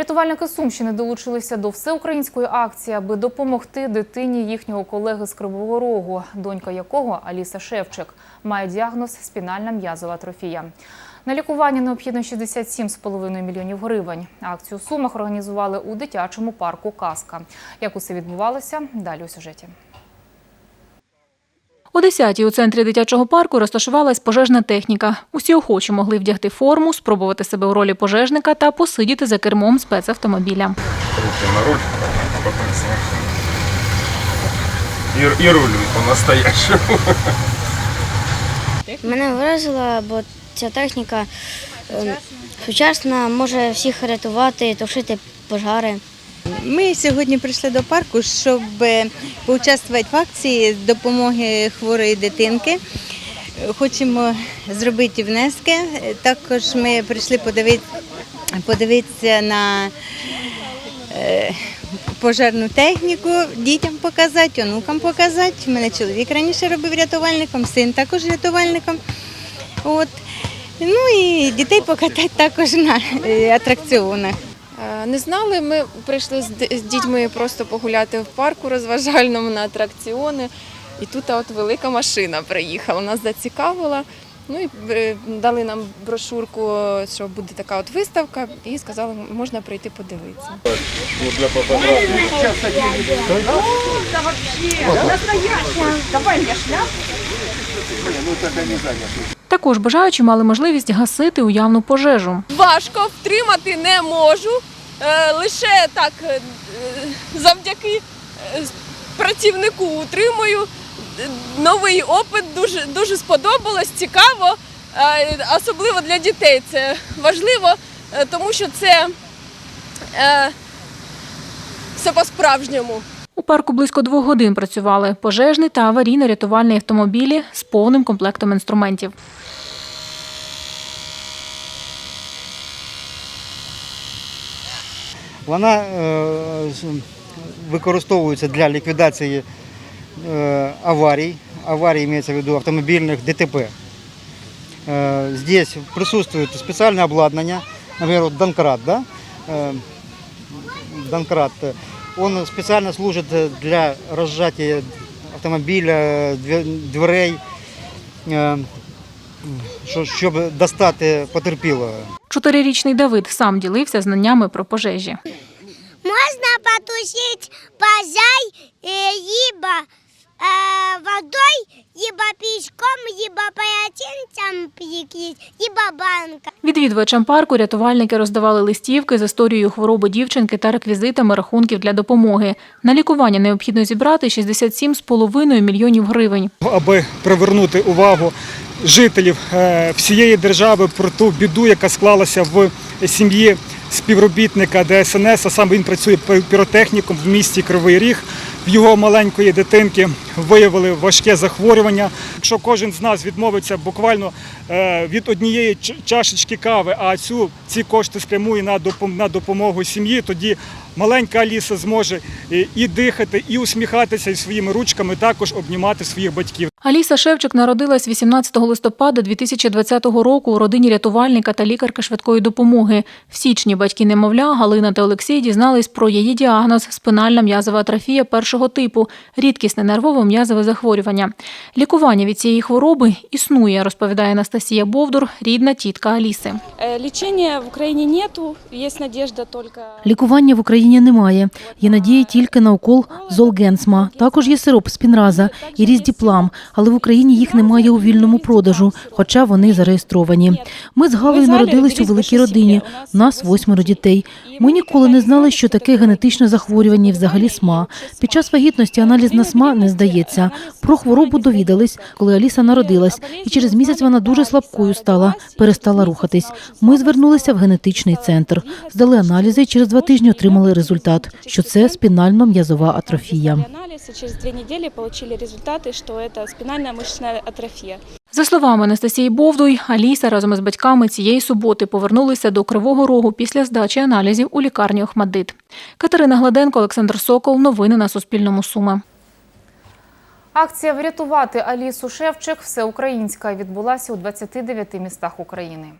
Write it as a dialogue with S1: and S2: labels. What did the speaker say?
S1: Рятувальники Сумщини долучилися до всеукраїнської акції, аби допомогти дитині їхнього колеги з Кривого Рогу, донька якого Аліса Шевчик має діагноз спінальна м'язова атрофія. На лікування необхідно 67,5 мільйонів гривень. Акцію в Сумах організували у дитячому парку Казка. Як усе відбувалося, далі у сюжеті.
S2: О 10-й у центрі дитячого парку розташувалась пожежна техніка. Усі охочі могли вдягти форму, спробувати себе у ролі пожежника та посидіти за кермом спецавтомобіля.
S3: руки на руль, сверху. И, и по-настоящему.
S4: Мене вразила, бо ця техніка ем, сучасна, може всіх рятувати, тушити пожари.
S5: Ми сьогодні прийшли до парку, щоб е, поучаствувати в акції допомоги хворої дитинки. Хочемо зробити внески. Також ми прийшли подивити, подивитися на е, пожежну техніку, дітям показати, онукам показати. У мене чоловік раніше робив рятувальником, син також рятувальником. От. Ну і дітей покатати також на е, атракціонах.
S6: Не знали, ми прийшли з дітьми просто погуляти в парку розважальному на атракціони. І тут от велика машина приїхала, нас зацікавила. Ну і е, дали нам брошурку, що буде така от виставка, і сказали, можна прийти подивитися.
S2: Також бажаючі мали можливість гасити уявну пожежу.
S7: важко втримати не можу. Е, Лише так е, завдяки е, працівнику утримую. Новий опит дуже, дуже сподобалось, цікаво. Особливо для дітей це важливо, тому що це все по-справжньому.
S2: У парку близько двох годин працювали пожежний та аварійно-рятувальний автомобілі з повним комплектом інструментів.
S8: Вона е, з- використовується для ліквідації е, аварій. Аварій имеется в виду автомобильных ДТП. Э, Здесь присутствует специальное обладнание, например, вот Донкрат, да? Э, Донкрат. э, Он специально служит для разжатия автомобиля, две- дверей, э, що- щоб достати потерпілого.
S2: Чотирирічний Давид сам ділився знаннями про пожежі.
S4: Можна потушити пожар либо водой, либо пішком, либо полотенцем прикрыть, либо банка.
S2: Відвідувачам парку рятувальники роздавали листівки з історією хвороби дівчинки та реквізитами рахунків для допомоги. На лікування необхідно зібрати 67,5 мільйонів гривень.
S9: аби привернути увагу жителів е, всієї держави про ту біду, яка склалася в сім'ї співробітника ДСНС, а саме він працює пі- піротехніком в місті Кривий Ріг. В його маленької дитинки виявили важке захворювання. Якщо кожен з нас відмовиться буквально е, від однієї чашечки кави, а цю ці кошти спрямує на допом- на допомогу сім'ї, тоді маленька Аліса зможе і, і дихати, і усміхатися, і своїми ручками також обнімати своїх батьків.
S2: Аліса Шевчик народилась 18 листопада 2020 року у родині рятувальника та лікарка швидкої допомоги. В січні батьки немовля Галина та Олексій дізнались про її діагноз спинальна м'язова атрофія першого типу, рідкісне нервово-м'язове захворювання. Лікування від цієї хвороби існує, розповідає Анастасія Бовдур, рідна тітка Аліси.
S7: Э, Лечения в Украине нету, есть надежда только...
S10: Лікування в Україні немає. Є надія тільки на укол Золгенсма. Також є сироп спінраза і різдіплам, але в Україні їх немає у вільному продажу, хоча вони зареєстровані. Ми з Галою народились у великій родині. У нас восьмеро дітей. Ми ніколи не знали, що таке генетичне захворювання і взагалі СМА. Під час вагітності аналіз на СМА не здається. Про хворобу довідались, коли Аліса народилась, і через місяць вона дуже слабкою стала, перестала рухатись. Ми звернулися в генетичний центр, здали аналізи і через два тижні отримали результат, що це спінально-м'язова атрофія.
S7: Анализ, через две недели получили результаты, что это спинальная мишечна атрофія.
S2: За словами Анастасії Бовдуй, Аліса разом із батьками цієї суботи повернулися до Кривого Рогу після здачі аналізів у лікарні Охмадит. Катерина Гладенко, Олександр Сокол. Новини на Суспільному. Суми.
S1: Акція Врятувати Алісу Шевчик всеукраїнська відбулася у 29 містах України.